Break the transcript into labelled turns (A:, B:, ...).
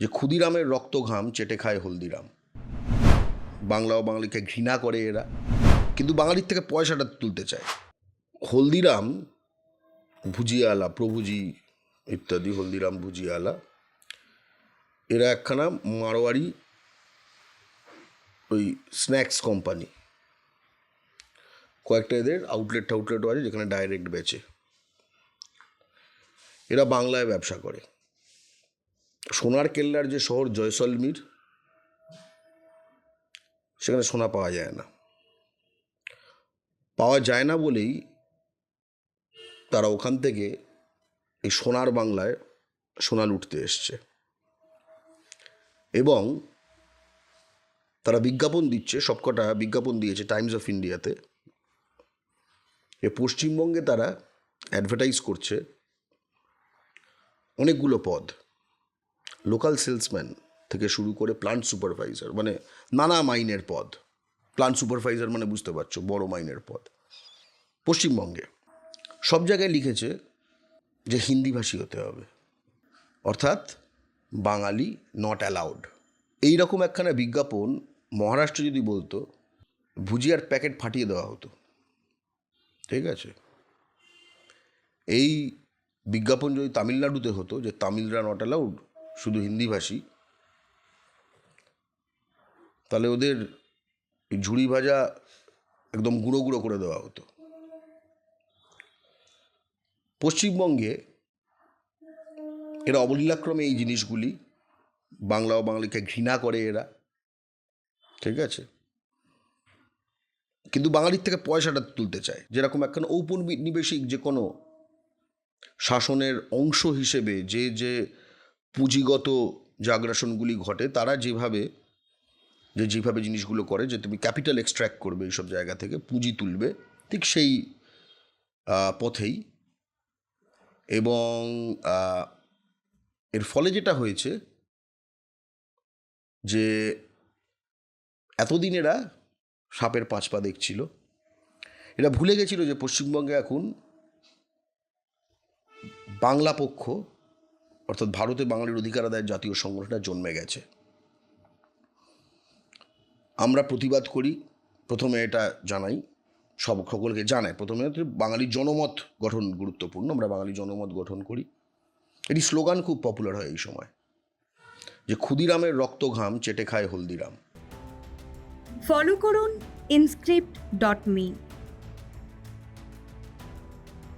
A: যে ক্ষুদিরামের রক্ত ঘাম চেটে খায় হলদিরাম। বাংলা ও বাঙালিকে ঘৃণা করে এরা, কিন্তু বাঙালির থেকে পয়সাটা তুলতে চায়। হলদিরাম ভুজিয়ালা, প্রভুজি ইত্যাদি, হলদিরাম ভুজিয়ালা, এরা একখানা মারোয়ারি ওই স্ন্যাক্স কোম্পানি। কয়েকটা এদের আউটলেট টাউটলেটও আছে যেখানে ডাইরেক্ট বেচে। এরা বাংলায় ব্যবসা করে। সোনার কেল্লার যে শহর জয়সলমীর, সেখানে সোনা পাওয়া যায় না। পাওয়া যায় না বলেই তারা ওখান থেকে এই সোনার বাংলায় সোনা লুটতে এসছে। এবং তারা বিজ্ঞাপন দিচ্ছে, সবকটা বিজ্ঞাপন দিয়েছে টাইমস অফ ইন্ডিয়াতে। এ পশ্চিমবঙ্গে তারা অ্যাডভার্টাইজ করছে অনেকগুলো পদ। লোকাল সেলসম্যান থেকে শুরু করে প্লান্ট সুপারভাইজার মানে নানা মাইনের পদ। প্লান্ট সুপারভাইজার মানে বুঝতে পারছ, বড় মাইনের পদ। পশ্চিমবঙ্গে সব জায়গায় লিখেছে যে হিন্দিভাষী হতে হবে। অর্থাৎ বাঙালি নট অ্যালাউড এই রকম একখানা বিজ্ঞাপন মহারাষ্ট্র যদি বলতো, ভুজিয়ার প্যাকেট ফাটিয়ে দেওয়া হতো। ঠিক আছে? এই বিজ্ঞাপন যদি তামিলনাড়ুতে হতো যে তামিলরা নট অ্যালাউড শুধু হিন্দিভাষী তাহলে ওদের ঝুড়ি ভাজা একদম গুঁড়ো গুঁড়ো করে দেওয়া হতো। পশ্চিমবঙ্গে এরা অবলীলাক্রমে এই জিনিসগুলি বাংলা ও বাঙালিকে ঘৃণা করে এরা, ঠিক আছে? কিন্তু বাঙালির থেকে পয়সাটা তুলতে চায়। যেরকম একখান ঔপনিবেশিক যে কোনো শাসনের অংশ হিসেবে যে যে পুঁজিগত যে আগ্রাসনগুলি ঘটে, তারা যেভাবে, যে যেভাবে জিনিসগুলো করে, যে তুমি ক্যাপিটাল এক্সট্র্যাক্ট করবে এইসব জায়গা থেকে, পুঁজি তুলবে, ঠিক সেই পথেই। এবং এর ফলে যেটা হয়েছে, যে এতদিন এরা সাপের পাঁচ পা দেখছিল। এরা ভুলে গেছিল যে পশ্চিমবঙ্গে এখন বাংলা পক্ষ অর্থাৎ ভারতে বাঙালির অধিকার আদায়ের জাতীয় সংগঠনটা জন্মে গেছে। আমরা প্রতিবাদ করি, প্রথমে এটা জানাই, সব সকলকে জানাই। প্রথমে বাঙালি জনমত গঠন গুরুত্বপূর্ণ, আমরা বাঙালি জনমত গঠন করি। এটি স্লোগান খুব পপুলার হয় এই সময়, যে ক্ষুদিরামের রক্ত ঘাম চেটে খায় হলদিরাম।
B: ফলো করুন ইনস্ক্রিপ্ট ডট মি